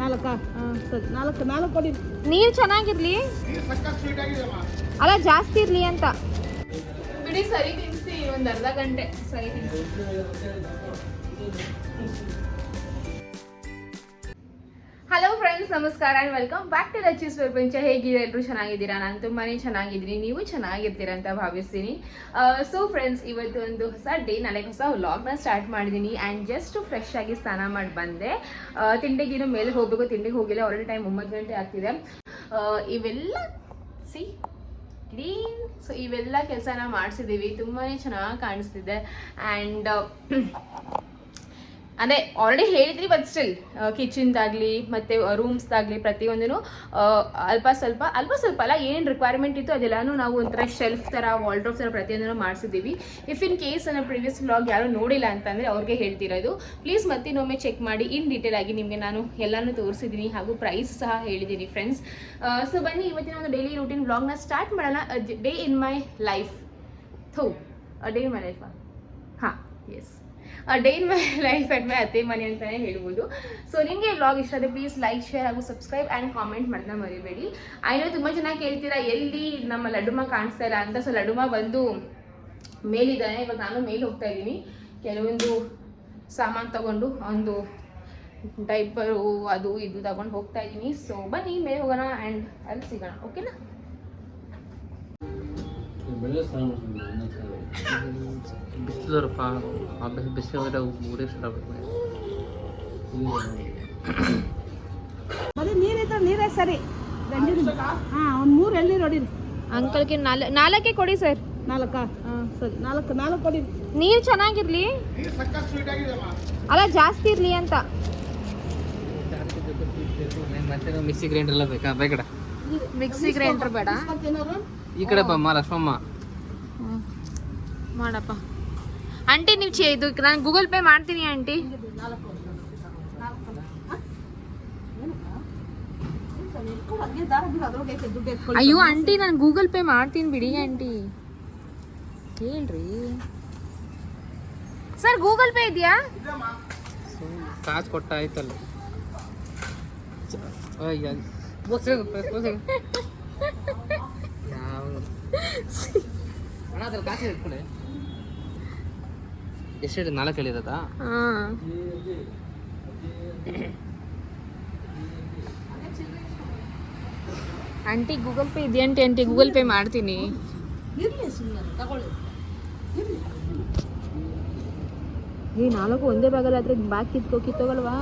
ನಾಲ್ಕಾ? ಹಾಂ ಸರಿ. ನಾಲ್ಕು ನಾಲ್ಕು ಕೊಡಿ. ನೀರು ಚೆನ್ನಾಗಿರ್ಲಿ. ಅಲ್ಲ ಜಾಸ್ತಿ ಇರ್ಲಿ ಅಂತ. ಬಿಡಿ ಸರಿ ತಿನ್ಸಿ ಒಂದ್ ಅರ್ಧ ಗಂಟೆ. ಸರಿ ತಿನ್ಸಿ. ನಮಸ್ಕಾರ and welcome back to Rachi's ಪ್ರಪಂಚ ಹೇಗಿದೆ? ಎಲ್ಲರೂ ಚೆನ್ನಾಗಿದ್ದೀರಾ? ನಾನು ತುಂಬಾನೇ ಚೆನ್ನಾಗಿದ್ದೀನಿ. ನೀವು ಚೆನ್ನಾಗಿರ್ತೀರ ಅಂತ ಭಾವಿಸ್ತೀನಿ. ಸೊ ಫ್ರೆಂಡ್ಸ್ ಇವತ್ತು ಒಂದು ಹೊಸ ಡೇ ನಾಳೆ ಹೊಸ ವ್ಲಾಗ್ನ ಸ್ಟಾರ್ಟ್ ಮಾಡಿದ್ದೀನಿ ಆ್ಯಂಡ್ ಜಸ್ಟ್ ಫ್ರೆಶ್ ಆಗಿ ಸ್ನಾನ ಮಾಡಿ ಬಂದೆ. ಆ, ತಿಂಡಿಗಿನ ಮೇಲೆ ಹೋಗಬೇಕು. ತಿಂಡಿಗೆ ಹೋಗಿಲ್ಲ. ಆಲ್ರೆಡಿ ಟೈಮ್ ಒಂಬತ್ತು ಗಂಟೆ ಆಗ್ತಿದೆ. ಇವೆಲ್ಲ ಸಿ ಕ್ಲೀನ್ ಸೊ ಇವೆಲ್ಲ ಕೆಲಸನ ಮಾಡಿಸಿದ್ದೀವಿ. ತುಂಬಾ ಚೆನ್ನಾಗಿ ಕಾಣಿಸ್ತಿದೆ. ಆ್ಯಂಡ್ ಅದೇ ಆಲ್ರೆಡಿ ಹೇಳಿದ್ರಿ ಬಟ್ ಸ್ಟಿಲ್ ಕಿಚನ್ದಾಗಲಿ ಮತ್ತು ರೂಮ್ಸ್ದಾಗಲಿ ಪ್ರತಿಯೊಂದೂ ಅಲ್ಪ ಸ್ವಲ್ಪ ಅಲ್ಪ ಸ್ವಲ್ಪ ಅಲ್ಲ, ಏನು ರಿಕ್ವೈರ್ಮೆಂಟ್ ಇತ್ತು ಅದೆಲ್ಲನೂ ನಾವು ಒಂಥರ ಶೆಲ್ಫ್ ಥರ ವಾಲ್ಡ್ರೋಫ್ ಥರ ಪ್ರತಿಯೊಂದನ್ನು ಮಾಡಿಸಿದ್ದೀವಿ. ಇಫ್ ಇನ್ ಕೇಸ್ ನನ್ನ ಪ್ರಿವಿಯಸ್ ವ್ಲಾಗ್ ಯಾರೂ ನೋಡಿಲ್ಲ ಅಂತಂದರೆ ಅವ್ರಿಗೆ ಹೇಳ್ತಿರೋದು. ಪ್ಲೀಸ್ ಮತ್ತಿನ್ನೊಮ್ಮೆ ಚೆಕ್ ಮಾಡಿ ಇನ್ ಡೀಟೇಲ್ ಆಗಿ ನಿಮಗೆ ನಾನು ಎಲ್ಲನೂ ತೋರಿಸಿದ್ದೀನಿ ಹಾಗೂ ಪ್ರೈಸ್ ಸಹ ಹೇಳಿದ್ದೀನಿ ಫ್ರೆಂಡ್ಸ್ ಸೊ ಬನ್ನಿ, ಇವತ್ತಿನ ಒಂದು ಡೈಲಿ ರೂಟೀನ್ ವ್ಲಾಗ್ನ ಸ್ಟಾರ್ಟ್ ಮಾಡೋಣ. ಡೇ ಇನ್ ಮೈ ಲೈಫ್ ಥೂ ಡೇ ಇನ್ ಮೈ ಲೈಫ್ ಹಾಂ yes day in my life at my ಅತ್ತೆ ಮನೆ ಅಂತಲೇ ಹೇಳ್ಬೋದು. ಸೊ ನಿಮಗೆ ವ್ಲಾಗ್ ಇಷ್ಟ ಆದರೆ ಪ್ಲೀಸ್ ಲೈಕ್ ಶೇರ್ ಹಾಗೂ ಸಬ್ಸ್ಕ್ರೈಬ್ ಆ್ಯಂಡ್ ಕಾಮೆಂಟ್ ಮಾಡೋದನ್ನ ಮರಿಬೇಡಿ. ಐನೋ ತುಂಬ ಚೆನ್ನಾಗಿ ಕೇಳ್ತೀರಾ, ಎಲ್ಲಿ ನಮ್ಮ ಲಡ್ಡುಮ ಕಾಣಿಸ್ತಾ ಇಲ್ಲ ಅಂತ. ಸೊ ಲಡ್ಡುಮ ಬಂದು ಮೇಲಿದ್ದಾನೆ. ಇವಾಗ ನಾನು ಮೇಲೆ ಹೋಗ್ತಾ ಇದ್ದೀನಿ. ಕೆಲವೊಂದು ಸಾಮಾನು ತಗೊಂಡು ಒಂದು ಡೈಪರು ಅದು ಇದು ತಗೊಂಡು ಹೋಗ್ತಾ ಇದ್ದೀನಿ. ಸೊ ಬನ್ನಿ, ಮೇಲೆ ಹೋಗೋಣ ಆ್ಯಂಡ್ ಅಲ್ಲಿ ಸಿಗೋಣ. ಓಕೆನಾ ಬಿಸಿಲರಪ್ಪ. ಆ ಬಿಸಿ ಬಿಸಿ ಹೋದ್ರೆ ಊರೇ ಬರೀ ನೀರಿದ್ರೆ ನೀರೇ ಸರಿ. ಹಾಂ ಒಂದು ಮೂರು ಎಳ್ನೀರು ಹೊಡೀರಿ. ಅಂಕಲ್ಗೆ ನಾಲ್ಕು ನಾಲ್ಕೇ ಕೊಡಿ ಸರ್. ನಾಲ್ಕಾ ಹಾಂ ಸರಿ. ನಾಲ್ಕು ನಾಲ್ಕು ಕೊಡಿ ನೀರು ಚೆನ್ನಾಗಿರ್ಲಿ. ಅಲ್ಲ ಜಾಸ್ತಿ ಇರ್ಲಿ ಅಂತ. ಮಿಕ್ಸಿ ಗ್ರೈಂಡರ್ ಎಲ್ಲ ಬೇಕಾ? ಬೇಕಡ? ಮಿಕ್ಸಿ ಗ್ರೈಂಡರ್ ಬೇಡ. ಈ ಕಡೆ ಬಮ್ಮ ಲಕ್ಷ್ಮಮ್ಮ. ಮಾಡಪ್ಪ. ಆಂಟಿ ನೀವು ಚೇ ಇದು ನಾನು ಗೂಗಲ್ ಪೇ ಮಾಡ್ತೀನಿ ಆಂಟಿ ಅಯ್ಯೋ ಆಂಟಿ ನಾನು ಗೂಗಲ್ ಪೇ ಮಾಡ್ತೀನಿ ಬಿಡಿ ಆಂಟಿ ಹೇಳ್ರಿ. ಸರ್ ಗೂಗಲ್ ಪೇ ಇದೆಯಾ? ಕಾಸು ಕೊಟ್ಟ ಆಯ್ತಲ್ಲ. ಯಾವ- ಎಷ್ಟು ನಾಲ್ಕು ಹೇಳಿರೋದಾ? ಹಾಂ. ಆಂಟಿ ಗೂಗಲ್ ಪೇ ಇದೆಯಾ ಆಂಟಿ ಆಂಟಿ ಗೂಗಲ್ ಪೇ ಮಾಡ್ತೀನಿ. ಇರಲಿ ಸುಮ್ಮನೆ ತಗೊಳ್ಳಿ. ಇರಲಿ ಈ ನಾಲ್ಕು ಒಂದೇ ಬಾಗಲ್ಲ ಆದ್ರೆ ಬ್ಯಾಗ್ ಕಿತ್ಕೋ ಕಿತ್ತೋಗಲ್ವಾ?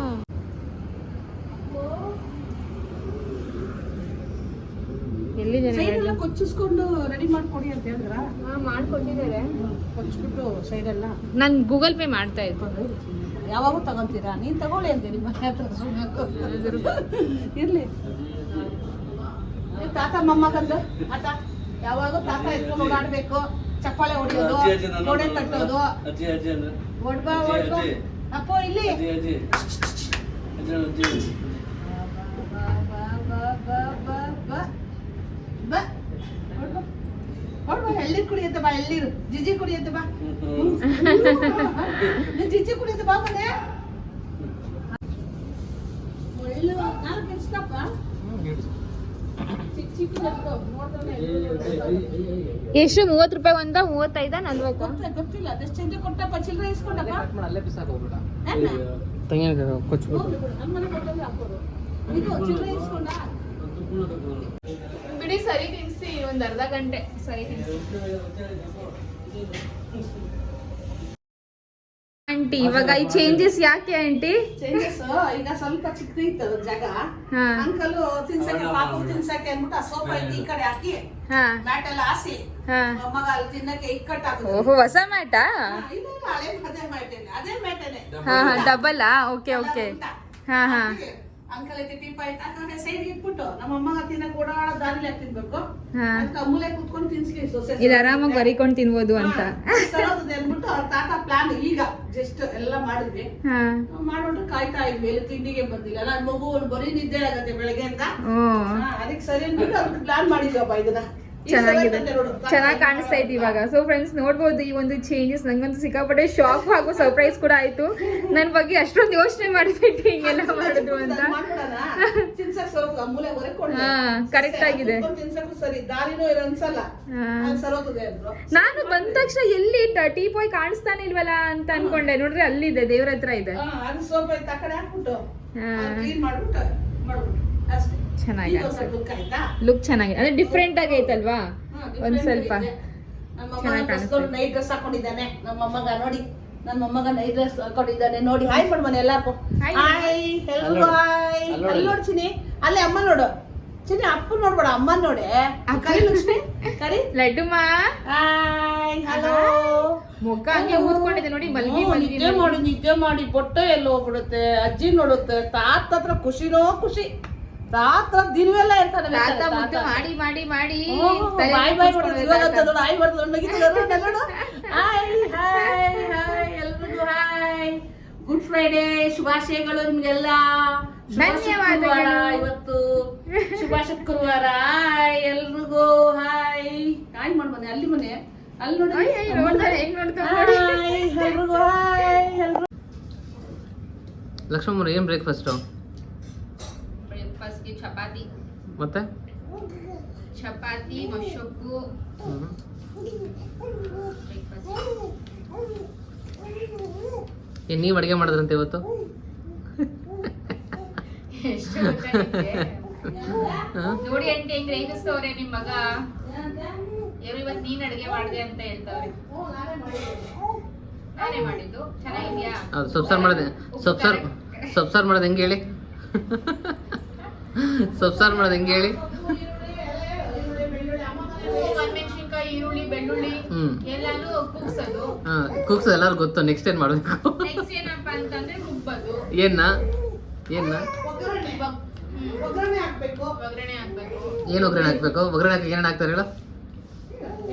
ಎಲ್ಲಿದ್ದೇನೆ ಎಲ್ಲ ಕೊಚ್ಚಿಸ್ಕೊಂಡು ರೆಡಿ ಮಾಡ್ಕೊಡಿ ಅಂತ ಹೇಳಿದ್ರ? ಮಾಡ್ಕೊಟ್ಟಿದ್ದಾರೆ. ಕೊಚ್ಚಿಬಿಟ್ಟು ಸೈಡೆಲ್ಲ ನಾನು ಗೂಗಲ್ ಪೇ ಮಾಡ್ತಾ ಇದ್ದೆ. ಯಾವಾಗೂ ತಗೊಂತೀರಾ? ನೀನ್ ತಗೊಳ್ಳಿ ಅಂತೆ ನಿಮ್ಮ ಮನೆ ಹತ್ರ ಸುಮ್ಮನೆ ಇರ್ಲಿ. ತಾತ ಮೊಮ್ಮಗಂದು ಆತ ಯಾವಾಗ ತಾತ ಎತ್ಕೊಂಡು ಓಡಾಡ್ಬೇಕು. ಚಪ್ಪಾಳೆ ಹೊಡಿಯೋದು ಗೋಡೆ ತಟ್ಟೋದು. ಅಜ್ಜಿ ಅಜ್ಜಿ ಅಂದ್ರೆ? ಒಡ್ಬಾ ಒಡ್ಬಾ ಅಪ್ಪೋ ಇಲ್ಲಿ. ಕುಡಿಯತ್ತೆ ಬಾ ಜಿಜಿ ಕುಡಿಯತ್ತೆ ಬಾ. ನೀನ್ ಜಿಜಿ ಕುಡಿಯತ್ತೆ ಬಾ ಮನೆ. ಒಳ್ಳೆ ನಾಲ್ಕು ಎಷ್ಟಪ್ಪ ಚಿಕ್ಕ ಚಿಕ್ಕ ನೋಡಿದ್ರೆ ಎಷ್ಟು ಮೂವತ್ತು ರೂಪಾಯಿ ಒಂದ ಮೂವತ್ತೈದ ನಲ್ವತ್ತು? ಗೊತ್ತ ಗೊತ್ತಿಲ್ಲ. ಅದೆಷ್ಟು ಚಂದ ಕೊಟ್ಟಪ್ಪ? ಚಿಲ್ಲರೆ ಇಸ್ಕೊಂಡಪ್ಪ? ಅಲ್ಲೇ ಬಿಸಾಕ ಹೋಗ್ಬಿಡ. ತಂಗಿನ ಕೊಚ್ಬಿಟ್ಟು ಇದು ಚಿಲ್ಲರೆ ಇಸ್ಕೊಂಡ? ಬಿಡಿ ಸರಿ ತಿನ್ಸಿ ಒಂದ್ ಅರ್ಧ ಗಂಟೆ ಸರಿ ತಿನ್ಸಿ ಆಂಟಿ ಇವಾಗ ಈ ಚೇಂಜಸ್ ಯಾಕೆ ಆಂಟಿ? ಚೇಂಜಸ್ ಈಗ ಸ್ವಲ್ಪ ಚಿಕ್ಕದಿತ್ತು ಅದ್ರ ಜಾಗ. ಹಾ. ಅಂಕಲ್ ತಿನ್ಸಕ್ಕೆ ಪಾಪು ತಿನ್ಸಕ್ಕೆ ಅಂದ್ಬಿಟ್ಟು ಆ ಸೋಫಾ ಐತಿ ಈ ಕಡೆ ಹಾಕಿ ಹಾ. ಮ್ಯಾಟ್ ಎಲ್ಲ ಹಾಸಿ. ಹಾ. ಮಗ ಅಲ್ಲಿ ತಿನ್ನಕ್ಕೆ ಇಕ್ಕಟ್ಟು ಹಾಕಿದ್ರು ಓಹೋ ಹೊಸ ಮ್ಯಾಟಾ? ಇಲ್ಲ ಇಲ್ಲ, ಹಳೆ ಅದೇ ಮ್ಯಾಟೇನೆ ಅದೇ ಮ್ಯಾಟೇನೆ. ಹಾ ಹಾ ಡಬಲ್ ಓಕೆ ಓಕೆ. ಹಾ ಹಾ. ಅಂಕಲ್ ಐತಿ ಟಿಪ್ ಆಯ್ತಾ ಸೈಡ್ ಇಟ್ಬಿಟ್ಟು ನಮ್ಮ ಅಮ್ಮಗ ತಿನ್ನಕ್ ಕೂಡ ದಾರಿಲಿ ಹಾಕಿ ತಿನ್ಬೇಕು? ಅದಕ್ಕೆ ಅಮೂಲೆ ಕುತ್ಕೊಂಡು ತಿನ್ಸ್ಲಿ ಸೊಸೆ ಇದು ಆರಾಮಾಗಿ ಬರಿಕೊಂಡು ತಿನ್ಬೋದು ಅಂತ. ಅಂದ್ಬಿಟ್ಟು ಅವ್ರ ತಾತ ಪ್ಲಾನ್ ಈಗ ಜಸ್ಟ್ ಎಲ್ಲ ಮಾಡಿದ್ವಿ. ಮಾಡ್ಬಿಟ್ಟು ಕಾಯ್ತಾ ಇದ್ವಿ ಎಲ್ಲಿ ತಿಂಡಿಗೆ ಬಂದಿಲ್ಲ. ನನ್ನ ಮಗು ಬರೀ ನಿದ್ದೆ ಆಗತ್ತೆ ಬೆಳಗ್ಗೆ ಅಂತ. ಅದಕ್ಕೆ ಸರಿ ಅಂದ್ಬಿಟ್ಟು ಅದಕ್ಕೆ ಪ್ಲಾನ್ ಮಾಡಿದ್ವಪ್ಪ ಇದನ್ನ. ಚೆನ್ನಾಗಿದೆ. ಚೆನ್ನಾಗಿ ಕಾಣಿಸ್ತಾ ಇತ್ತು ಇವಾಗ. ಸೊ ಫ್ರೆಂಡ್ಸ್ ನೋಡ್ಬೋದು ಈ ಒಂದು ಚೇಂಜಸ್ ನಂಗಂತೂ ಸಿಕ್ಕಾಪಟ್ಟೆ ಶಾಕ್ ಹಾಗೂ ಸರ್ಪ್ರೈಸ್ ಕೂಡ ಆಯ್ತು. ನನ್ನ ಬಗ್ಗೆ ಅಷ್ಟೊಂದು ಯೋಚನೆ ಮಾಡಿಬಿಟ್ಟು ಹಿಂಗೆಲ್ಲ ಮಾಡಿದ್ರು ಅಂತ. ಹಾ ಕರೆಕ್ಟ್ ಆಗಿದೆ. ನಾನು ಬಂದ ತಕ್ಷಣ ಎಲ್ಲಿ ಟೀ ಪಾಯ್ ಕಾಣಿಸ್ತಾನೆ ಇಲ್ವಲ್ಲ ಅಂತ ಅನ್ಕೊಂಡೆ. ನೋಡ್ರಿ ಅಲ್ಲಿದೆ ದೇವ್ರ ಹತ್ರ ಇದೆ. ಚೆನ್ನಾಗಿ ಲುಕ್ ಚೆನ್ನಾಗಿದೆ ಅಂದ್ರೆ ಡಿಫ್ರೆಂಟ್ ಆಗಿ ಐತಲ್ವಾ? ಒಂದ್ ಸ್ವಲ್ಪ ಚೆನ್ನಾಗಿ ಕಾಣಿಸ್ತಾ. ನೈಟ್ ಡ್ರೆಸ್ ಹಾಕೊಂಡಿದ್ದಾನೆ. ನಮ್ಮ ಅಮ್ಮಗ ನೋಡಿ ನನ್ನ ಮೊಮ್ಮಗ ನೈಟ್ ಡ್ರೆಸ್ ಹಾಕೊಂಡಿದ್ದಾನೆ. ನೋಡಿ ಹಾಯ್ ಮಾಡು ಮನೆ ಎಲ್ಲಾರ್ಗು. ಹಾಯ್ ಎಲ್ರಿಗೂ ಹಾಯ್ ಅಲ್ಲ್ ನೋಡಿ. ಅಲ್ಲಿ ನೋಡ್ ಚಿನಿ ಅಲ್ಲೇ ಅಮ್ಮ ನೋಡು. ಚಿನಿ ಅಪ್ಪ ನೋಡ್ಬೇಡ ಅಮ್ಮ ನೋಡೆ. ಕರಿ ಲಕ್ಷ್ಮಿ. ಕರಿ. ಲಡ್ಡುಮಾ? ಹಾಯ್ ಹಲೋ ಮೊಗ್ಗ ಹಂಗೆ ಊದ್ಕೊಂಡಿದೆ ನೋಡಿ ಮಲ್ಗಿ ಮಲ್ಗಿ ನಿದ್ದೆ ಮಾಡಿ ನಿದ್ದೆ ಮಾಡಿ ಬೊಟ್ಟೆ ಎಲ್ಲ ಹೋಗ್ಬಿಡುತ್ತೆ ಅಜ್ಜಿ ನೋಡುತ್ತೆ ತಾತ ಹತ್ರ ಖುಷಿನೋ ಖುಷಿ. ತಾತ ದಿನವೆಲ್ಲ ಇರ್ತಾನೆ ತಾತ ಬೇಕಾದ್ರೆ ಮುದ್ದು ಮಾಡಿ ಮಾಡಿ ಮಾಡಿ. ಬಾಯ್ ಬಾಯ್ ನೋಡು, ಹಾಯ್. ಹಾಯ್ ಹಾಯ್ ಹಾಯ್ ಎಲ್ರಿಗೂ ಹಾಯ್. ಗುಡ್ ಫ್ರೈಡೇ ಶುಭಾಶಯಗಳು ನಿಮ್ಗೆಲ್ಲ. ಶುಭ ಧನ್ಯವಾದಗಳು. ಇವತ್ತು. ಶುಭ ಶುಕ್ರವಾರ ಹಾಯ್ ಎಲ್ರಿಗೂ ಹಾಯ್. ಹಾಯ್ ಮಾಡ್ ಮನೆ ಅಲ್ಲಿ ಮನೆ. ಅಲ್ಲಿ ನೋಡಿ. ಲಕ್ಷ್ಮಮ್ಮ ಏನ್ ಬ್ರೇಕ್ಫಾಸ್ಟು ಚಪಾತಿ. ಮತ್ತೆ? ಚಪಾತಿ ಮೊಸೊಪ್ಪು. ಏನ್ ನೀವು ಅಡುಗೆ ಮಾಡಿದ್ರಂತೆ ಇವತ್ತು? ನೋಡಿ ಅಂತ ಹೆಂಗ್ ರೇಗಿಸ್ತವ್ರೆ ನಿಮ್ ಮಗ. ಯಾರು ಇವತ್ ನೀನ್ ಅಡಿಗೆ ಮಾಡಿದೆ ಅಂತ ಹೇಳ್ತಾವ್ರೆ. ನಾನೇ ಮಾಡಿದ್ದು. ಚೆನ್ನಾಗಿದ್ಯಾ? ಹೌದು ಸೊಪ್ಪು ಸಾರು ಮಾಡಿದೆ. ಸೊಪ್ಪು ಸಾರು ಸೊಪ್ಪು ಸಾರು ಮಾಡೋದು ಹೆಂಗೆ ಹೇಳಿ? ಸೊಪ್ಪು ಸಾರು ಮಾಡೋದು ಹೆಂಗೆ ಹೇಳಿ? ಈರುಳ್ಳಿ ಬೆಳ್ಳುಳ್ಳಿ ಹ್ಮ್. ಎಲ್ಲಾನು ಕುಗ್ಸೋದು. ಹಾಂ ಕುಕ್ಸ್ ಎಲ್ಲರೂ ಗೊತ್ತು ನೆಕ್ಸ್ಟ್ ಏನು ಮಾಡಬೇಕು ನೆಕ್ಸ್ಟ್ ಏನಪ್ಪ ಅಂತಂದ್ರೆ ರುಬ್ಬೋದು ಏನ್ನ? ಏನ್ನ? ಒಗ್ಗರಣೆ ಹಾಕ್ಬೇಕು. ಒಗ್ಗರಣೆ ಹಾಕ್ಬೇಕು. ಏನು ಒಗ್ಗರಣೆ ಹಾಕ್ಬೇಕು? ಒಗ್ಗರಣೆ ಹಾಕಿ ಏನೇನು ಹಾಕ್ತಾರೆ ಹೇಳು?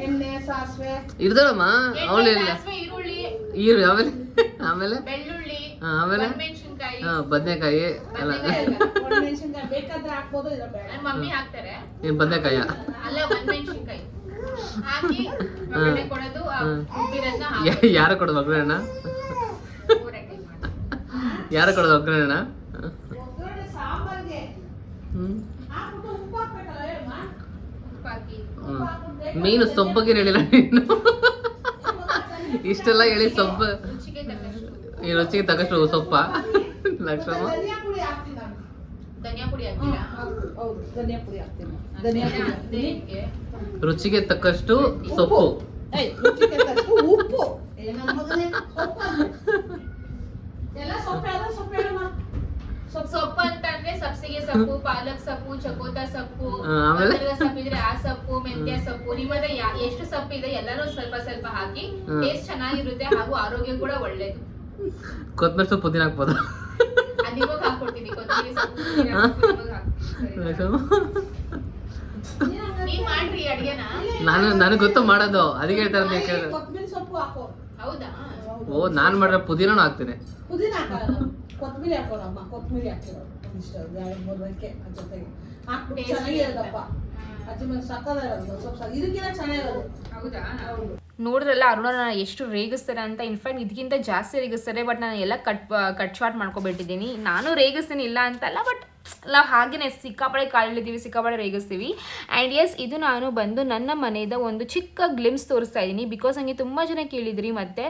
ಎಣ್ಣೆ ಸಾಸಿವೆ. ಇರ್ತಾಳಮ್ಮ ಅವಳು ಇಲ್ಲ. ಸಾಸ್ವೆ, ಈರುಳ್ಳಿ ಈರು ಆಮೇಲೆ? ಆಮೇಲೆ? ಬೆಳ್ಳುಳ್ಳಿ ಹಾ, ಆಮೇಲೆ? ಬದನೆಕಾಯಿ. ಅಲ್ಲ. ಏನು ಬದನೆಕಾಯ. ಯಾರು ಕೊಡೋದು ಒಗ್ಗರಣೆ? ಯಾರು ಕೊಡೋದು ಒಗ್ಗರಣೆ? ಮೀನು ಸೊಬ್ಬಗೆ ಹೇಳಿಲ್ಲ ನೀನು? ಇಷ್ಟೆಲ್ಲ ಹೇಳಿ ಸೊಬ್ಬ. ಈ ರುಚಿಗೆ ತಗಷ್ಟು ಸೊಪ್ಪ. ಲಕ್ಷ್ಮಮ್ಮ ಧನಿಯಾ ಪುಡಿ ಹಾಕ್ತೀನಿ ನಾನು. ಧನಿಯಾ ಪುಡಿ ಹಾಕ್ತೀರಾ? ಹೌದು, ಹೌದು ಧನಿಯಾ ಪುಡಿ ಹಾಕ್ತೀನಿ. ಧನಿಯಾ ಪುಡಿ ರುಚಿಗೆ ತಕ್ಕಷ್ಟು ಸೊಪ್ಪು. ಏಯ್, ರುಚಿಗೆ ತಕ್ಕಷ್ಟು ಉಪ್ಪು. ಸೊಪ್ಪು ಅಂತೆ. ಎಲ್ಲ ಸೊಪ್ಪು ಯಾವ್ದು? ಸೊಪ್ಪು ಹೇಳಮ್ಮ. ಸೊಪ್ಪು. ಸೊಪ್ಪು ಅಂತಂದ್ರೆ ಸಬ್ಸಿಗೆ ಸೊಪ್ಪು ಪಾಲಕ್ ಸೊಪ್ಪು ಚಕೋತ ಸೊಪ್ಪು? ಗಂಧದ ಸೊಪ್ಪಿದ್ರೆ ಆ ಸೊಪ್ಪು ಮೆಂತ್ಯ ಸೊಪ್ಪು ಎಷ್ಟು ಸೊಪ್ಪು ಇದೆ ಎಲ್ಲಾನು ಸ್ವಲ್ಪ ಸ್ವಲ್ಪ ಹಾಕಿ. ಟೇಸ್ಟ್ ಚೆನ್ನಾಗಿರುತ್ತೆ ಹಾಗೂ ಆರೋಗ್ಯ ಕೂಡ ಒಳ್ಳೇದು. ಕೊತ್ತಂಬರಿ ಸೊಪ್ಪು ಪುದೀನ ಹಾಕ್ಬೋದು? ನಾನು ನನಗೆ ಗೊತ್ತು ಮಾಡೋದು. ಅದಕ್ಕೆ ಹೇಳ್ತಾರೆ ಅಂತ ಕೇಳಿದ್ರೆ ಕೊತ್ತಂಬರಿ ಸೊಪ್ಪು ಹಾಕೋ ಹೌದಾ? ಓ ನಾನು ಮಾಡ್ರೆ ಪುದೀನೂ ಹಾಕ್ತೀನಿ. ಪುದೀನ ಹಾಕೋಣ ಕೊತ್ತಂಬರಿ ಹಾಕೋಣಮ್ಮ ಕೊತ್ತಂಬರಿ ಹಾಕಿರೋ ಒಂದಿಷ್ಟು ಎರಡು ಮೂರು ರೆಕ್ಕೆ ಅದ್ರ ಜೊತೆಗೆ ಹಾಕ್ಬಿಟ್ಟು ಚೆನ್ನಾಗಿರೋದಪ್ಪ. ಅಜ್ಜಿ ಮೇಲೆ ಸಕ್ಕದಾಗಿರೋದು ಸ್ವಲ್ಪ ಸ- ಇದಕ್ಕಿಂತ ಚೆನ್ನಾಗಿರೋದು. ಹೌದಾ? ಹೌದು. ನೋಡಿದ್ರಲ್ಲ ಅರುಣ ನಾನು ಎಷ್ಟು ರೇಗಿಸ್ತಾರೆ ಅಂತ. ಇನ್ಫ್ಯಾಕ್ಟ್ ಇದಕ್ಕಿಂತ ಜಾಸ್ತಿ ರೇಗಿಸ್ತಾರೆ ಬಟ್ ನಾನು ಎಲ್ಲ ಕಟ್ ಕಟ್ ಶಾರ್ಟ್ ಮಾಡ್ಕೊಬಿಟ್ಟಿದ್ದೀನಿ. ನಾನು ರೇಗಿಸ್ತೀನಿ ಇಲ್ಲ ಅಂತಲ್ಲ ಬಟ್ ನಾವು ಹಾಗೇನೆ ಸಿಕ್ಕಾಪಡೆ ಕಾಲಿದ್ದೀವಿ ಸಿಕ್ಕಾಪಡೆ ರೇಗಿಸ್ತೀವಿ. ಆ್ಯಂಡ್ ಎಸ್ ಇದು ನಾನು ಬಂದು ನನ್ನ ಮನೆಯದ ಒಂದು ಚಿಕ್ಕ ಗ್ಲಿಮ್ಸ್ ತೋರಿಸ್ತಾ ಇದ್ದೀನಿ. ಬಿಕಾಸ್ ನನಗೆ ತುಂಬ ಜನ ಕೇಳಿದ್ರಿ, ಮತ್ತೆ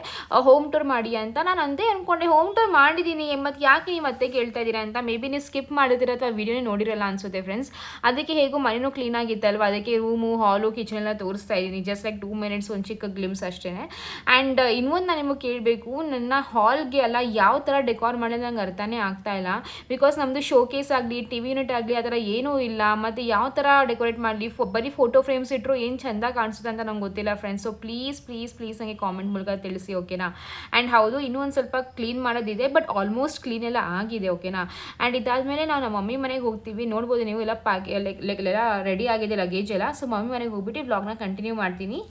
ಹೋಮ್ ಟೂರ್ ಮಾಡಿ ಅಂತ. ನಾನು ಅಂದೇ ಅಂದ್ಕೊಂಡೆ ಹೋಮ್ ಟೂರ್ ಮಾಡಿದ್ದೀನಿ ಮತ್ತು ಯಾಕೆ ನೀವು ಮತ್ತೆ ಕೇಳ್ತಾ ಇದ್ದೀರಾ ಅಂತ? ಮೇ ಬಿ ನೀವು ಸ್ಕಿಪ್ ಮಾಡಿದಿರ ಅಥವಾ ವಿಡಿಯೋನೇ ನೋಡಿರಲ್ಲ ಅನಿಸುತ್ತೆ ಫ್ರೆಂಡ್ಸ್ ಅದಕ್ಕೆ ಹೇಗೂ ಮನೆಯೂ ಕ್ಲೀನ್ ಆಗಿತ್ತಲ್ವ? ಅದಕ್ಕೆ ರೂಮು ಹಾಲು ಕಿಚನ್ ಎಲ್ಲ ತೋರಿಸ್ತಾ ಇದ್ದೀನಿ. ಜಸ್ಟ್ ಲೈಕ್ ಟೂ ಮಿನಿಟ್ಸ್ ಒಂದು ಚಿಕ್ಕ ಗ್ಲಿಮ್ಸ್ ಅಷ್ಟೇ ಆ್ಯಂಡ್ ಇನ್ನೊಂದು ನಾನು ನಿಮಗೆ ಕೇಳಬೇಕು, ನನ್ನ ಹಾಲ್ಗೆ ಎಲ್ಲ ಯಾವ ಥರ ಡೆಕೋರ್ ಮಾಡಿದ್ರೆ ನಂಗೆ ಅರ್ಥನೇ ಆಗ್ತಾ ಇಲ್ಲ. ಬಿಕಾಸ್ ನಮ್ಮದು ಶೋಕೇಸ್ ಆಗಲಿ ಟಿ ವಿ ಯೂನಿಟ್ ಆಗಲಿ ಆ ಥರ ಏನೂ ಇಲ್ಲ. ಮತ್ತು ಯಾವ ಥರ ಡೆಕೋರೇಟ್ ಮಾಡಲಿ, ಫೋ, ಬರೀ ಫೋಟೋ ಫ್ರೇಮ್ಸ್ ಇಟ್ಟರು ಏನು ಚೆಂದ ಕಾಣಿಸುತ್ತೆ ಅಂತ ನಂಗೆ ಗೊತ್ತಿಲ್ಲ friends so please please please ನನಗೆ ಕಾಮೆಂಟ್ ಮೂಲಕ ತಿಳಿಸಿ ಓಕೆನಾ ಆ್ಯಂಡ್ ಹೌದು ಇನ್ನೂ ಒಂದು ಸ್ವಲ್ಪ ಕ್ಲೀನ್ ಮಾಡೋದಿದೆ ಬಟ್ ಆಲ್ಮೋಸ್ಟ್ ಕ್ಲೀನ್ ಎಲ್ಲ ಆಗಿದೆ ಓಕೆನಾ ಆ್ಯಂಡ್ ಇದಾದಮೇಲೆ ನಾವು ನಮ್ಮ ಮಮ್ಮಿ ಮನೆಗೆ ಹೋಗ್ತೀವಿ. ನೋಡ್ಬೋದು ನೀವು, ಎಲ್ಲ ಪ್ಯಾಕ್ ಲೈಕ್ ಎಲ್ಲ ರೆಡಿ ಆಗಿದೆ ಲಗೇಜ್ ಎಲ್ಲ. ಸೊ ಮಮ್ಮಿ ಮನೆಗೆ ಹೋಗ್ಬಿಟ್ಟು ವ್ಲಾಗ್ನ ಕಂಟಿನ್ಯೂ ಮಾಡ್ತೀನಿ.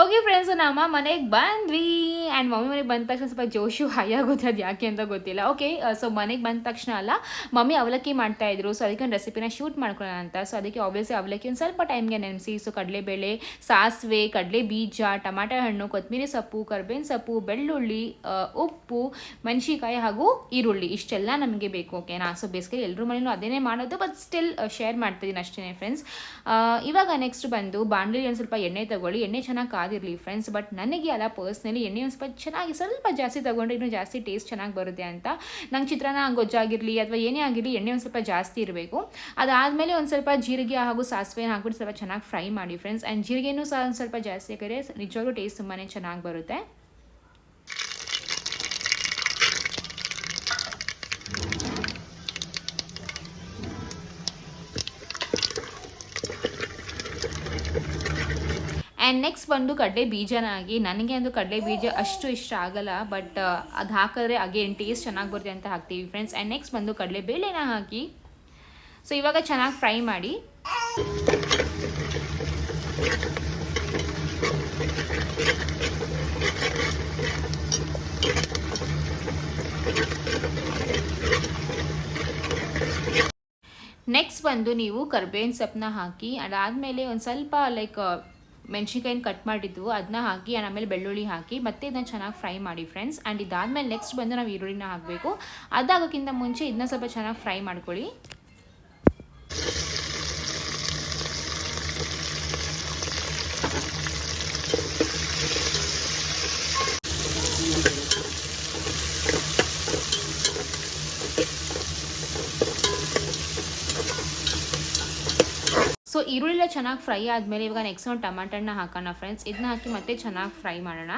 ಓಕೆ ಫ್ರೆಂಡ್ಸು ನಮ್ಮ ಮನೆಗೆ ಬಂದ್ವಿ. ಆ್ಯಂಡ್ ಮಮ್ಮಿ ಮನೆಗೆ ಬಂದ ತಕ್ಷಣ ಸ್ವಲ್ಪ ಜೋಶು ಹೈ ಆಗುತ್ತೆ ಅದು ಯಾಕೆ ಅಂತ ಗೊತ್ತಿಲ್ಲ. ಓಕೆ ಸೊ ಮನೆಗೆ ಬಂದ ತಕ್ಷಣ ಅಲ್ಲ, ಮಮ್ಮಿ ಅವಲಕ್ಕಿ ಮಾಡ್ತಾ ಇದ್ರು. ಸೊ ಅದಕ್ಕೆ ಒಂದು ರೆಸಿಪಿನ ಶೂಟ್ ಮಾಡ್ಕೊಳ್ಳೋಣ ಅಂತ. ಸೊ ಅದಕ್ಕೆ ಆಬ್ವಿಯಸ್ಲಿ ಅವಲಕ್ಕಿ ಒಂದು ಸ್ವಲ್ಪ ಟೈಮ್ಗೆ ನೆನೆಸಿ. ಸೊ ಕಡಲೆಬೇಳೆ, ಸಾಸಿವೆ, ಕಡಲೆ ಬೀಜ, ಟಮಾಟೆ ಹಣ್ಣು ಕೊತ್ತಂಬರಿ ಸೊಪ್ಪು, ಕರ್ಬೇವಿನ ಸೊಪ್ಪು, ಬೆಳ್ಳುಳ್ಳಿ ಉಪ್ಪು ಮೆಣಸಿಕಾಯಿ ಹಾಗೂ ಈರುಳ್ಳಿ. ಇಷ್ಟೆಲ್ಲ ನಮಗೆ ಬೇಕು ಓಕೆನಾ ಸೊ ಬೇಸಿಗೆ ಎಲ್ಲರೂ ಮನೇಲೂ ಅದೇನೇ ಮಾಡೋದು ಬಟ್ ಸ್ಟಿಲ್ ಶೇರ್ ಮಾಡ್ತಿದ್ದೀನಿ ಅಷ್ಟೇ ಫ್ರೆಂಡ್ಸ್ ಇವಾಗ ನೆಕ್ಸ್ಟ್ ಬಂದು ಬಾಣಲಿ ಒಂದು ಸ್ವಲ್ಪ ಎಣ್ಣೆ ತಗೊಳ್ಳಿ. ಎಣ್ಣೆ ಚೆನ್ನಾಗಿ ಕಾದಿರಲಿ ಫ್ರೆಂಡ್ಸ್ ಬಟ್ ನನಗೆ ಅಲ್ಲ ಪರ್ಸ್ನಲಿ ಎಣ್ಣೆ ಒಂದು ಸ್ವಲ್ಪ ಚೆನ್ನಾಗಿ, ಸ್ವಲ್ಪ ಜಾಸ್ತಿ ತಗೊಂಡ್ರೆ ಇನ್ನೂ ಜಾಸ್ತಿ ಟೇಸ್ಟ್ ಚೆನ್ನಾಗಿ ಬರುತ್ತೆ ಅಂತ. ನಂಗೆ ಚಿತ್ರಾನ್ನ ಗೊಜ್ಜಾಗಿರಲಿ ಅಥವಾ ಏನೇ ಆಗಿರಲಿ, ಎಣ್ಣೆ ಒಂದು ಸ್ವಲ್ಪ ಜಾಸ್ತಿ ಇರಬೇಕು. ಅದಾದಮೇಲೆ ಒಂದು ಸ್ವಲ್ಪ ಜೀರಿಗೆ ಹಾಗೂ ಸಾಸಿವೆ ಹಾಕ್ಬಿಟ್ಟು ಸ್ವಲ್ಪ ಚೆನ್ನಾಗಿ ಫ್ರೈ ಮಾಡಿ ಫ್ರೆಂಡ್ಸ್ ಆ್ಯಂಡ್ ಜೀರಿಗೆನೂ ಸಹ ಒಂದು ಸ್ವಲ್ಪ ಜಾಸ್ತಿ ಹಾಕಿದ್ರೆ ನಿಜವಾಗ್ಲೂ ಟೇಸ್ಟ್ ತುಂಬಾ ಚೆನ್ನಾಗಿ ಬರುತ್ತೆ. ಆ್ಯಂಡ್ ನೆಕ್ಸ್ಟ್ ಬಂದು ಕಡಲೆ ಬೀಜನ ಹಾಕಿ ನನಗೆ ಒಂದು ಕಡಲೆ ಬೀಜ ಅಷ್ಟು ಇಷ್ಟ ಆಗಲ್ಲ ಬಟ್ ಅದು ಹಾಕಿದ್ರೆ ಅಗೇನ್ ಟೇಸ್ಟ್ ಚೆನ್ನಾಗಿ ಬರುತ್ತೆ ಅಂತ ಹಾಕ್ತೀವಿ ಫ್ರೆಂಡ್ಸ್ ಆ್ಯಂಡ್ ನೆಕ್ಸ್ಟ್ ಬಂದು ಕಡಲೆ ಬೇಳೆನ ಹಾಕಿ ಸೊ ಇವಾಗ ಚೆನ್ನಾಗಿ ಫ್ರೈ ಮಾಡಿ. ನೆಕ್ಸ್ಟ್ ಬಂದು ನೀವು ಕರ್ಬೇವಿನ ಸೊಪ್ಪನ್ನ ಹಾಕಿ, ಅದಾದಮೇಲೆ ಒಂದು ಸ್ವಲ್ಪ ಲೈಕ್ ಮೆಣಸಿನ್ಕಾಯಿನ ಕಟ್ ಮಾಡಿದ್ದು ಅದನ್ನ ಹಾಕಿ ಆ್ಯಂಡ್ ಆಮೇಲೆ ಬೆಳ್ಳುಳ್ಳಿ ಹಾಕಿ, ಮತ್ತೆ ಇದನ್ನ ಚೆನ್ನಾಗಿ ಫ್ರೈ ಮಾಡಿ ಫ್ರೆಂಡ್ಸ್ ಆ್ಯಂಡ್ ಇದಾದಮೇಲೆ ನೆಕ್ಸ್ಟ್ ಬಂದು ನಾವು ಈರುಳ್ಳಿನ ಹಾಕಬೇಕು. ಅದಾಗೋಕ್ಕಿಂತ ಮುಂಚೆ ಇದನ್ನ ಸ್ವಲ್ಪ ಚೆನ್ನಾಗಿ ಫ್ರೈ ಮಾಡ್ಕೊಳ್ಳಿ. ಸೊ ಈರುಳ್ಳಿ ಚೆನ್ನಾಗಿ ಫ್ರೈ ಆದಮೇಲೆ ಇವಾಗ ನೆಕ್ಸ್ಟ್ ಒಂದು ಟಮಾಟಣ್ಣ ಹಾಕೋಣ ಫ್ರೆಂಡ್ಸ್ ಇದನ್ನ ಹಾಕಿ ಮತ್ತೆ ಚೆನ್ನಾಗಿ ಫ್ರೈ ಮಾಡೋಣ.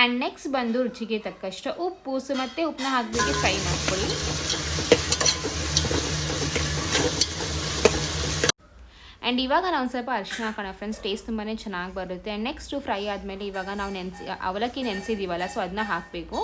ಆ್ಯಂಡ್ ನೆಕ್ಸ್ಟ್ ಬಂದು ರುಚಿಗೆ ತಕ್ಕಷ್ಟು ಉಪ್ಪು ಸೊ ಮತ್ತೆ ಉಪ್ಪನ್ನ ಹಾಕ್ಬಿಟ್ಟು ಫ್ರೈ ಮಾಡ್ಕೊಳ್ಳಿ. ಆ್ಯಂಡ್ ಇವಾಗ ನಾವು ಸ್ವಲ್ಪ ಅರಿಶಿನ ಹಾಕೋಣ ಫ್ರೆಂಡ್ಸ್ ಟೇಸ್ಟ್ ತುಂಬಾ ಚೆನ್ನಾಗಿ ಬರುತ್ತೆ. ಆ್ಯಂಡ್ ನೆಕ್ಸ್ಟು ಫ್ರೈ ಆದಮೇಲೆ ಇವಾಗ ನಾವು ನೆನೆಸಿ ಅವಲಕ್ಕಿ ನೆನೆಸಿದ್ದೀವಲ್ಲ ಸೊ ಅದನ್ನ ಹಾಕಬೇಕು.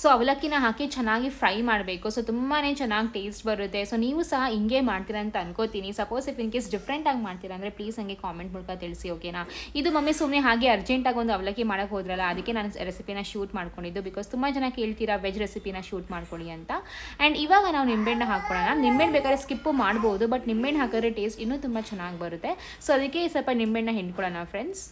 ಸೊ ಅವಲಕ್ಕಿನ ಹಾಕಿ ಚೆನ್ನಾಗಿ ಫ್ರೈ ಮಾಡಬೇಕು. ಸೊ ತುಂಬಾ ಚೆನ್ನಾಗಿ ಟೇಸ್ಟ್ ಬರುತ್ತೆ. ಸೊ ನೀವು ಸಹ ಹಿಂಗೆ ಮಾಡ್ತೀರಾ ಅಂತ ಅನ್ಕೋತೀನಿ. ಸಪೋಸ್ ಇಫ್ ಇನ್ ಕೇಸ್ ಡಿಫ್ರೆಂಟಾಗಿ ಮಾಡ್ತೀರಾ ಅಂದರೆ ಪ್ಲೀಸ್ ಹಂಗೆ ಕಾಮೆಂಟ್ ಮೂಲಕ ತಿಳಿಸಿ ಓಕೆನಾ ಇದು ಮಮ್ಮಿ ಸುಮ್ಮನೆ ಹಾಗೆ ಅರ್ಜೆಂಟಾಗಿ ಒಂದು ಅವಲಕ್ಕಿ ಮಾಡೋಕ್ಕೆ ಹೋದ್ರಲ್ಲ, ಅದಕ್ಕೆ ನಾನು ರೆಸಿಪಿನ ಶೂಟ್ ಮಾಡ್ಕೊಂಡಿದ್ದು ಬಿಕಾಸ್ ತುಂಬ ಜನ ಕೇಳ್ತೀರಾ ವೆಜ್ ರೆಸಿಪಿನ ಶೂಟ್ ಮಾಡ್ಕೊಳ್ಳಿ ಅಂತ. ಆ್ಯಂಡ್ ಇವಾಗ ನಾವು ನಿಂಬೆಹಣ್ಣು ಹಾಕ್ಕೊಳ್ಳೋಣ. ನಿಂಬೆಹಣ್ಣು ಬೇಕಾದ್ರೆ ಸ್ಕಿಪ್ಪು ಮಾಡ್ಬೋದು ಬಟ್ ನಿಂಬೆಹಣ್ಣು ಹಾಕಿದ್ರೆ ಟೇಸ್ಟ್ ಇನ್ನೂ ತುಂಬ ಚೆನ್ನಾಗಿ ಬರುತ್ತೆ. ಸೊ ಅದಕ್ಕೆ ಸ್ವಲ್ಪ ನಿಂಬೆಣ್ಣೆ ಹಿಂಡ್ಕೊಳ್ಳೋಣ ಫ್ರೆಂಡ್ಸ್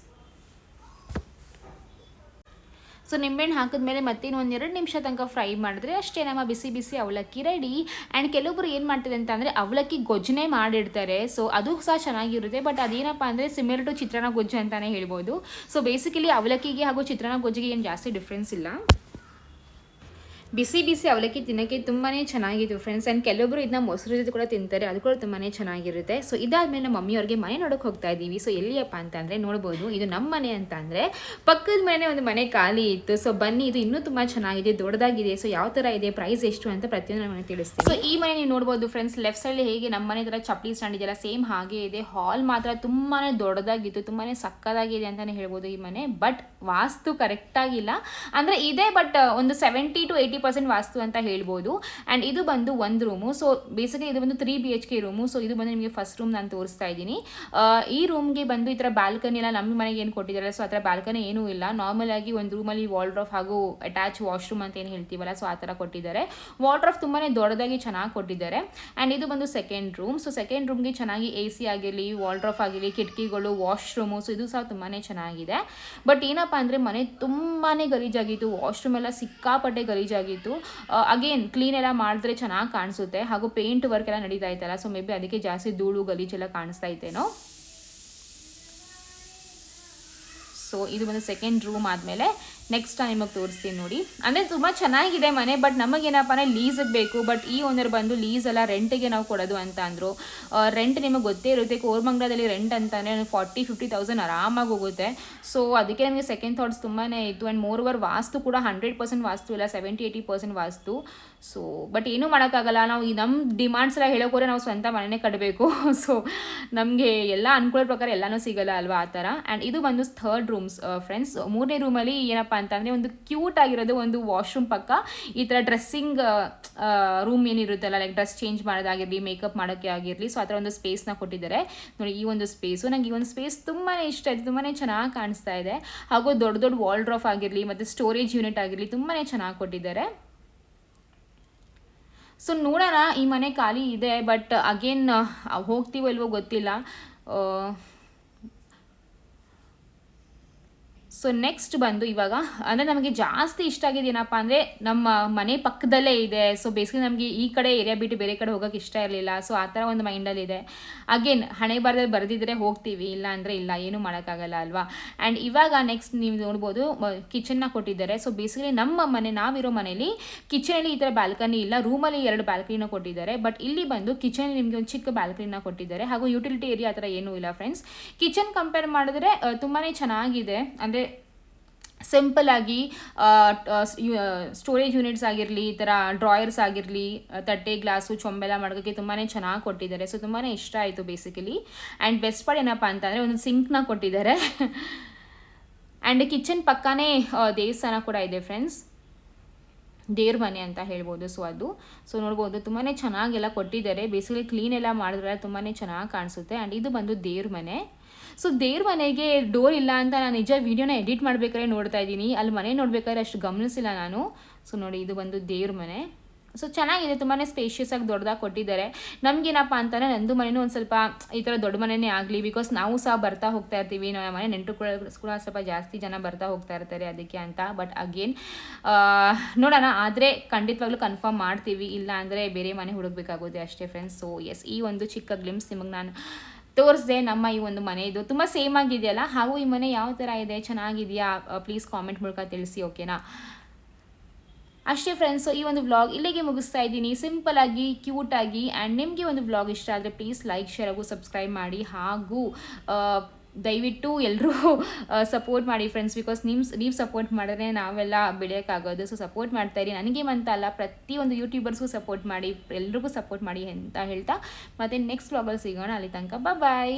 ಸೊ ನಿಂಬೆಹಣ್ಣು ಹಾಕಿದ್ಮೇಲೆ ಮತ್ತೇನು ಒಂದು ಎರಡು ನಿಮಿಷ ತನಕ ಫ್ರೈ ಮಾಡಿದ್ರೆ ಅಷ್ಟೇ ನಮ್ಮ ಬಿಸಿ ಬಿಸಿ ಅವಲಕ್ಕಿ ರೆಡಿ ಆ್ಯಂಡ್ ಕೆಲವೊಬ್ರು ಏನು ಮಾಡ್ತಾರೆ ಅಂತ ಅಂದರೆ ಅವಲಕ್ಕಿ ಗೊಜ್ಜನೆ ಮಾಡಿಡ್ತಾರೆ. ಸೊ ಅದು ಸಹ ಚೆನ್ನಾಗಿರುತ್ತೆ. ಬಟ್ ಅದೇನಪ್ಪ ಅಂದರೆ ಸಿಮಿಲರ್ ಟು ಚಿತ್ರಾನ್ನ ಗೊಜ್ಜು ಅಂತಲೇ ಹೇಳ್ಬೋದು. ಸೊ ಬೇಸಿಕಲಿ ಅವಲಕ್ಕಿಗೆ ಹಾಗೂ ಚಿತ್ರಾನ್ನ ಗೊಜ್ಜಿಗೆ ಏನು ಜಾಸ್ತಿ ಡಿಫ್ರೆನ್ಸ್ ಇಲ್ಲ. ಬಿಸಿ ಬಿಸಿ ಅವಲಕ್ಕಿ ತಿನ್ನೋಕ್ಕೆ ತುಂಬಾ ಚೆನ್ನಾಗಿತ್ತು ಫ್ರೆಂಡ್ಸ್ ಆ್ಯಂಡ್ ಕೆಲವೊಬ್ಬರು ಇದನ್ನ ಮೊಸರು ಜೊತೆ ಕೂಡ ತಿಂತಾರೆ. ಅದು ಕೂಡ ತುಂಬಾ ಚೆನ್ನಾಗಿರುತ್ತೆ. ಸೊ ಇದಾದಮೇಲೆ ನಮ್ಮ ಮಮ್ಮಿಯವ್ರಿಗೆ ಮನೆ ನೋಡೋಕೆ ಹೋಗ್ತಾ ಇದ್ದೀವಿ. ಸೊ ಎಲ್ಲಿಯಪ್ಪ ಅಂತಂದರೆ ನೋಡ್ಬೋದು. ಇದು ನಮ್ಮ ಮನೆ ಅಂತ ಅಂದರೆ ಪಕ್ಕದ ಮನೆ ಒಂದು ಮನೆ ಖಾಲಿ ಇತ್ತು. ಸೊ ಬನ್ನಿ, ಇದು ಇನ್ನೂ ತುಂಬ ಚೆನ್ನಾಗಿದೆ, ದೊಡ್ಡದಾಗಿದೆ. ಸೊ ಯಾವ ಥರ ಇದೆ ಪ್ರೈಸ್ ಎಷ್ಟು ಅಂತ ಪ್ರತಿಯೊಂದು ನಮಗೆ ತಿಳಿಸ್ತೀವಿ ಸೊ ಈ ಮನೆ ನೀವು ನೋಡ್ಬೋದು ಫ್ರೆಂಡ್ಸ್ ಲೆಫ್ಟ್ ಸೈಡ್ ಹೇಗೆ ನಮ್ಮ ಮನೆ ಥರ ಚಪ್ಪಲಿ ಸ್ಟ್ಯಾಂಡ್ ಇದೆಯಲ್ಲ ಸೇಮ್ ಹಾಗೆ ಇದೆ. ಹಾಲ್ ಮಾತ್ರ ತುಂಬಾ ದೊಡ್ಡದಾಗಿತ್ತು ತುಂಬಾ ಸಕ್ಕದಾಗಿದೆ ಅಂತಲೇ ಹೇಳ್ಬೋದು ಈ ಮನೆ. ಬಟ್ ವಾಸ್ತು ಕರೆಕ್ಟಾಗಿಲ್ಲ ಅಂದರೆ ಇದೆ ಬಟ್ ಒಂದು seventy to eighty percent vastu ಅಂತ ಹೇಳ್ಬೋದು. ಆ್ಯಂಡ್ ಇದು ಬಂದು ಒಂದು ರೂಮು. ಸೊ ಬೇಸಿಕಲಿ ಇದು ಬಂದು three B H K room. So ಇದು ಬಂದು ನಿಮಗೆ ಫಸ್ಟ್ ರೂಮ್ ನಾನು ತೋರಿಸ್ತಾ ಇದ್ದೀನಿ. ಈ ರೂಮ್ಗೆ ಬಂದು ಈ ಥರ ಬಾಲ್ಕನಿ ಎಲ್ಲ ನಮ್ಮ ಮನೆಗೆ ಏನು ಕೊಟ್ಟಿದ್ದಾರೆ? ಸೊ ಆ ಥರ ಬ್ಯಾಲ್ಕನಿ ಏನೂ ಇಲ್ಲ. ನಾರ್ಮಲ್ ಆಗಿ ಒಂದು ರೂಮಲ್ಲಿ ವಾಲ್ಡ್ರಾಫ್ ಹಾಗೂ ಅಟ್ಯಾಚ್ ವಾಶ್ರೂಮ್ ಅಂತ ಏನು ಹೇಳ್ತೀವಲ್ಲ ಸೊ ಆ ಥರ ಕೊಟ್ಟಿದ್ದಾರೆ. ವಾಲ್ಡ್ರಾಫ್ ತುಂಬಾ ದೊಡ್ಡದಾಗಿ ಚೆನ್ನಾಗಿ ಕೊಟ್ಟಿದ್ದಾರೆ. ಆ್ಯಂಡ್ ಇದು ಬಂದು ಸೆಕೆಂಡ್ ರೂಮ್ ಸೊ ಸೆಕೆಂಡ್ ರೂಮ್ಗೆ ಚೆನ್ನಾಗಿ ಎ ಸಿ ಆಗಿರಲಿ ವಾಲ್ಡ್ರಾಫ್ ಆಗಿರಲಿ, ಕಿಟಕಿಗಳು ವಾಶ್ರೂಮು ಸೊ ಇದು ಸಹ ತುಂಬಾ ಚೆನ್ನಾಗಿದೆ. ಬಟ್ ಏನಪ್ಪ ಅಂದರೆ ಮನೆ ತುಂಬಾ ಗಲೀಜಾಗಿತ್ತು. ವಾಶ್ರೂಮ್ ಎಲ್ಲ ಸಿಕ್ಕಾಪಟ್ಟೆ ಗಲೀಜಾಗಿತ್ತು. ಅಗೇನ್ ಕ್ಲೀನ್ ಎಲ್ಲ ಮಾಡಿದ್ರೆ ಚೆನ್ನಾಗಿ ಕಾಣಿಸುತ್ತೆ. ಹಾಗೂ ಪೇಂಟ್ ವರ್ಕ್ ಎಲ್ಲ ನಡೀತಾ ಇತ್ತಲ್ಲ ಸೊ ಮೇ ಬಿ ಅದಕ್ಕೆ ಜಾಸ್ತಿ ಧೂಳು ಗಲೀಜೆಲ್ಲ ಕಾಣಿಸ್ತಾ ಇತ್ತೇನೋ? ಸೊ ಇದು ಬಂದು ಸೆಕೆಂಡ್ ರೂಮ್ ಆದಮೇಲೆ ನೆಕ್ಸ್ಟ್ ನಿಮಗೆ ತೋರಿಸ್ತೀನಿ ನೋಡಿ. ಅಂದರೆ ತುಂಬ ಚೆನ್ನಾಗಿದೆ ಮನೆ ಬಟ್ ನಮಗೇನಪ್ಪ ಅಂದರೆ ಲೀಸಿಗೆ ಬೇಕು. ಬಟ್ ಈ ಓನರ್ ಬಂದು ಲೀಸ್ ಎಲ್ಲ ರೆಂಟಿಗೆ ನಾವು ಕೊಡೋದು ಅಂತ ಅಂದರು. ರೆಂಟ್ ನಿಮಗೆ ಗೊತ್ತೇ ಇರುತ್ತೆ. ಕೋರ್ಮಂಗ್ಲದಲ್ಲಿ ರೆಂಟ್ ಅಂತಾನೆ ಫಾರ್ಟಿ ಫಿಫ್ಟಿ ತೌಸಂಡ್ ಆರಾಮಾಗಿ ಹೋಗುತ್ತೆ. ಸೊ ಅದಕ್ಕೆ ನನಗೆ ಸೆಕೆಂಡ್ ಥಾಟ್ಸ್ ತುಂಬಾ ಇತ್ತು. ಆ್ಯಂಡ್ ಮೋರ್ ಓವರ್ ವಾಸ್ತು ಕೂಡ ಹಂಡ್ರೆಡ್ ಪರ್ಸೆಂಟ್ ವಾಸ್ತು ಇಲ್ಲ. Seventy eighty percent vastu. So but ಏನೂ ಮಾಡೋಕ್ಕಾಗಲ್ಲ. ನಾವು ಈ ನಮ್ಮ ಡಿಮಾಂಡ್ಸ್ ಎಲ್ಲ ಹೇಳೋಕೋರೆ ನಾವು ಸ್ವಂತ ಮನೆಯೇ ಕಟ್ಟಬೇಕು ಸೊ ನಮಗೆ ಎಲ್ಲ ಅನ್ಕೊಳ್ಳೋ ಪ್ರಕಾರ ಎಲ್ಲನೂ ಸಿಗಲ್ಲ ಅಲ್ವಾ ಆ ಥರ. ಆ್ಯಂಡ್ ಇದು ಬಂದು ಥರ್ಡ್ ರೂಮ್ಸ್ ಫ್ರೆಂಡ್ಸ್ ಮೂರನೇ ರೂಮಲ್ಲಿ ಏನಪ್ಪ ಅಂತಂದರೆ ಒಂದು ಕ್ಯೂಟ್ ಆಗಿರೋದು ಒಂದು ವಾಶ್ರೂಮ್ ಪಕ್ಕ. ಈ ಥರ ಡ್ರೆಸ್ಸಿಂಗ್ ರೂಮ್ ಏನಿರುತ್ತಲ್ಲ ಲೈಕ್ ಡ್ರೆಸ್ ಚೇಂಜ್ ಮಾಡೋದಾಗಿರಲಿ ಮೇಕಪ್ ಮಾಡೋಕ್ಕೆ ಆಗಿರಲಿ ಸೊ ಆ ಥರ ಒಂದು ಸ್ಪೇಸ್ನ ಕೊಟ್ಟಿದ್ದಾರೆ. ನೋಡಿ, ಈ ಒಂದು ಸ್ಪೇಸು ನನಗೆ ಈ ಒಂದು ಸ್ಪೇಸ್ ತುಂಬಾ ಇಷ್ಟ ಆಯಿತು ತುಂಬಾ ಚೆನ್ನಾಗಿ ಕಾಣಿಸ್ತಾ ಇದೆ. ಹಾಗೂ ದೊಡ್ಡ ದೊಡ್ಡ ವಾಲ್ ಡ್ರಾಫ್ ಆಗಿರಲಿ, ಮತ್ತು ಸ್ಟೋರೇಜ್ ಯೂನಿಟ್ ಆಗಿರಲಿ ತುಂಬಾ ಚೆನ್ನಾಗಿ ಕೊಟ್ಟಿದ್ದಾರೆ. ಸೊ ನೋಡೋಣ, ಈ ಮನೆ ಖಾಲಿ ಇದೆ ಬಟ್ ಅಗೇನ್ ಹೋಗ್ತೀವೋ ಇಲ್ವೋ ಗೊತ್ತಿಲ್ಲ. ಸೊ ನೆಕ್ಸ್ಟ್ ಬಂದು ಇವಾಗ, ಅಂದರೆ ನಮಗೆ ಜಾಸ್ತಿ ಇಷ್ಟ ಆಗಿದೆ ಏನಪ್ಪ ಅಂದರೆ ನಮ್ಮ ಮನೆ ಪಕ್ಕದಲ್ಲೇ ಇದೆ. ಸೊ ಬೇಸಿಗೆ ನಮಗೆ ಈ ಕಡೆ ಏರಿಯಾ ಬಿಟ್ಟು ಬೇರೆ ಕಡೆ ಹೋಗೋಕ್ಕೆ ಇಷ್ಟ ಇರಲಿಲ್ಲ. ಸೊ ಆ ಥರ ಒಂದು ಮೈಂಡಲ್ಲಿದೆ ಅಗೇನ್ ಹಣೆ ಬರದಲ್ಲಿ ಬರೆದಿದ್ರೆ ಹೋಗ್ತೀವಿ, ಇಲ್ಲ ಅಂದರೆ ಇಲ್ಲ, ಏನೂ ಮಾಡೋಕ್ಕಾಗಲ್ಲ ಅಲ್ವಾ? ಆ್ಯಂಡ್ ಇವಾಗ ನೆಕ್ಸ್ಟ್ ನೀವು ನೋಡ್ಬೋದು ಕಿಚನ್ನ ಕೊಟ್ಟಿದ್ದಾರೆ. ಸೊ ಬೇಸಿಕಲಿ ನಮ್ಮ ಮನೆ, ನಾವಿರೋ ಮನೇಲಿ ಕಿಚನಲ್ಲಿ ಈ ಥರ ಬ್ಯಾಲ್ಕನಿ ಇಲ್ಲ. ರೂಮಲ್ಲಿ ಎರಡು ಬ್ಯಾಲ್ಕನಿನ ಕೊಟ್ಟಿದ್ದಾರೆ. ಬಟ್ ಇಲ್ಲಿ ಬಂದು ಕಿಚನ್ ನಿಮಗೆ ಒಂದು ಚಿಕ್ಕ ಬ್ಯಾಲ್ಕನಿನ ಕೊಟ್ಟಿದ್ದಾರೆ. ಹಾಗೂ ಯುಟಿಲಿಟಿ ಏರಿಯಾ ಆ ಥರ ಏನೂ ಇಲ್ಲ ಫ್ರೆಂಡ್ಸ್ ಕಿಚನ್ ಕಂಪೇರ್ ಮಾಡಿದ್ರೆ ತುಂಬಾ ಚೆನ್ನಾಗಿದೆ. ಅಂದರೆ ಸಿಂಪಲ್ ಆಗಿ ಸ್ಟೋರೇಜ್ ಯೂನಿಟ್ಸ್ ಆಗಿರಲಿ, ಈ ಥರ ಡ್ರಾಯರ್ಸ್ ಆಗಿರಲಿ ತಟ್ಟೆ, ಗ್ಲಾಸು, ಚೊಂಬೆಲ್ಲ ಮಾಡೋಕ್ಕೆ ತುಂಬಾ ಚೆನ್ನಾಗಿ ಕೊಟ್ಟಿದ್ದಾರೆ. ಸೊ ತುಂಬಾ ಇಷ್ಟ ಆಯಿತು ಬೇಸಿಕಲಿ ಆ್ಯಂಡ್ ಬೆಸ್ಟ್ ಪಾರ್ಟ್ ಏನಪ್ಪ ಅಂತಂದರೆ ಒಂದು ಸಿಂಕ್ನ ಕೊಟ್ಟಿದ್ದಾರೆ. ಆ್ಯಂಡ್ ಕಿಚನ್ ಪಕ್ಕನೇ ದೇವಸ್ಥಾನ ಕೂಡ ಇದೆ ಫ್ರೆಂಡ್ಸ್ ದೇವ್ರ ಮನೆ ಅಂತ ಹೇಳ್ಬೋದು ಸೊ ಅದು. ಸೊ ನೋಡ್ಬೋದು ತುಂಬಾ ಚೆನ್ನಾಗೆಲ್ಲ ಕೊಟ್ಟಿದ್ದಾರೆ. ಬೇಸಿಕಲಿ ಕ್ಲೀನ್ ಎಲ್ಲ ಮಾಡಿದ್ರೆ ತುಂಬಾ ಚೆನ್ನಾಗಿ ಕಾಣಿಸುತ್ತೆ. ಆ್ಯಂಡ್ ಇದು ಬಂದು ದೇವ್ರ ಮನೆ. ಸೊ ದೇವ್ರ ಮನೆಗೆ ಡೋರ್ ಇಲ್ಲ ಅಂತ ನಾನು ನಿಜ ವೀಡಿಯೋನ ಎಡಿಟ್ ಮಾಡ್ಬೇಕಾದ್ರೆ ನೋಡ್ತಾ ಇದ್ದೀನಿ. ಅಲ್ಲಿ ಮನೆ ನೋಡ್ಬೇಕಾದ್ರೆ ಅಷ್ಟು ಗಮನಿಸಿಲ್ಲ ನಾನು. ಸೊ ನೋಡಿ ಇದು ಬಂದು ದೇವ್ರ ಮನೆ. ಸೊ ಚೆನ್ನಾಗಿದೆ. ತುಂಬಾ ಸ್ಪೇಷಿಯಸ್ ಆಗಿ ದೊಡ್ಡದಾಗಿ ಕೊಟ್ಟಿದ್ದಾರೆ. ನಮಗೇನಪ್ಪ ಅಂತಂದರೆ ನಂದು ಮನೆಯೂ ಒಂದು ಸ್ವಲ್ಪ ಈ ಥರ ದೊಡ್ಡ ಮನೆಯೇ ಆಗಲಿ ಬಿಕಾಸ್ ನಾವು ಸಹ ಬರ್ತಾ ಹೋಗ್ತಾ ಇರ್ತೀವಿ. ನಮ್ಮ ಮನೆ ನೆಂಟರು ಕೂಡ ಕೂಡ ಸ್ವಲ್ಪ ಜಾಸ್ತಿ ಜನ ಬರ್ತಾ ಹೋಗ್ತಾ ಇರ್ತಾರೆ ಅದಕ್ಕೆ ಅಂತ. ಬಟ್ ಅಗೇನ್ ನೋಡೋಣ. ಆದರೆ ಖಂಡಿತವಾಗ್ಲೂ ಕನ್ಫರ್ಮ್ ಮಾಡ್ತೀವಿ. ಇಲ್ಲ ಅಂದರೆ ಬೇರೆ ಮನೆ ಹುಡುಕ್ಬೇಕಾಗುತ್ತೆ ಅಷ್ಟೇ ಫ್ರೆಂಡ್ಸ್ ಸೊ ಎಸ್ ಈ ಒಂದು ಚಿಕ್ಕ ಗ್ಲಿಮ್ಸ್ ನಿಮಗೆ ನಾನು ತೋರಿಸ್ದೆ ನಮ್ಮ ಈ ಒಂದು ಮನೆ ಇದು. ತುಂಬ ಸೇಮ್ ಆಗಿದೆಯಲ್ಲ? ಹಾಗೂ ಈ ಮನೆ ಯಾವ ಥರ ಇದೆ? ಚೆನ್ನಾಗಿದೆಯಾ? ಪ್ಲೀಸ್ ಕಾಮೆಂಟ್ ಮೂಲಕ ತಿಳಿಸಿ ಓಕೆನಾ ಅಷ್ಟೇ ಫ್ರೆಂಡ್ಸು ಈ ಒಂದು ವ್ಲಾಗ್ ಇಲ್ಲಿಗೆ ಮುಗಿಸ್ತಾ ಇದ್ದೀನಿ. ಸಿಂಪಲ್ ಆಗಿ ಕ್ಯೂಟ್ ಆಗಿ ಆ್ಯಂಡ್ ನಿಮಗೆ ಒಂದು ವ್ಲಾಗ್ ಇಷ್ಟ ಆದರೆ ಪ್ಲೀಸ್ ಲೈಕ್ ಶೇರ್ ಹಾಗೂ ಸಬ್ಸ್ಕ್ರೈಬ್ ಮಾಡಿ. ಹಾಗೂ ದಯವಿಟ್ಟು ಎಲ್ಲರೂ ಸಪೋರ್ಟ್ ಮಾಡಿ ಫ್ರೆಂಡ್ಸ್ ಬಿಕಾಸ್ ನಿಮ್ಮ ನೀವು ಸಪೋರ್ಟ್ ಮಾಡಿದ್ರೆ ನಾವೆಲ್ಲ ಬೆಳೆಯೋಕ್ಕಾಗೋದು ಸೊ ಸಪೋರ್ಟ್ ಮಾಡ್ತಾ ಇರಿ. ನನಗೆ ಅಂತ ಅಲ್ಲ, ಪ್ರತಿಯೊಂದು ಯೂಟ್ಯೂಬರ್ಸ್ಗೂ ಸಪೋರ್ಟ್ ಮಾಡಿ, ಎಲ್ರಿಗೂ ಸಪೋರ್ಟ್ ಮಾಡಿ ಅಂತ ಹೇಳ್ತಾ. ಮತ್ತು ನೆಕ್ಸ್ಟ್ ವ್ಲಾಗಲ್ಲಿ ಸಿಗೋಣ. ಅಲ್ಲಿ ತನಕ ಬಾಯ್